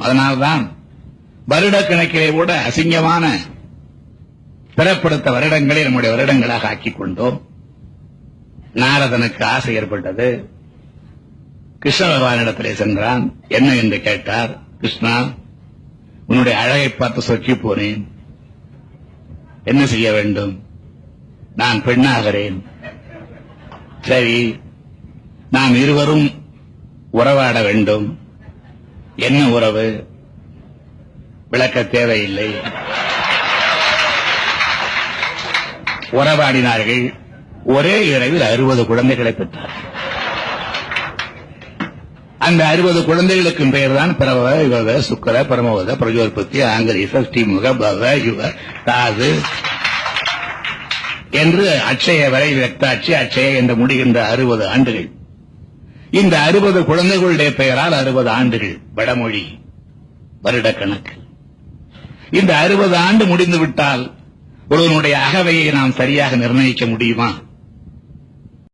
அதனால்தான் வருட கணக்கிலே கூட அசிங்கமான பிறப்படுத்த வருடங்களை நம்முடைய வருடங்களாக ஆக்கிக் கொண்டோம். நாரதனுக்கு ஆசை ஏற்பட்டது. கிருஷ்ண பகவானிடத்திலே சென்றான். என்ன என்று கேட்டார் கிருஷ்ணா உன்னுடைய அழகை பார்த்து சொக்கி போனேன். என்ன செய்ய வேண்டும்? நான் பெண்ணாகிறேன். சரி நாம் இருவரும் உறவாட வேண்டும். என்ன உறவு? விளக்க தேவையில்லை. உறவாடினார்கள். ஒரே இரவில் அறுபது குழந்தைகளை பெற்றார். அந்த அறுபது குழந்தைகளுக்கும் பெயர் தான் பிரபவ யுவ சுக்கர பரமவத பிரஜோற்பத்தி ஆங்கரீச ஸ்ரீமுக பவ யுவ தாது என்று அட்சய வரை வெக்தாட்சி அட்சய என்று முடிகின்ற அறுபது ஆண்டுகள். இந்த அறுபது குழந்தைகளுடைய பெயரால் அறுபது ஆண்டுகள் வடமொழி வருட கணக்கு இந்த அறுபது ஆண்டு முடிந்து விட்டால் ஒருவனுடைய அகவையை நாம் சரியாக நிர்ணயிக்க முடியுமா?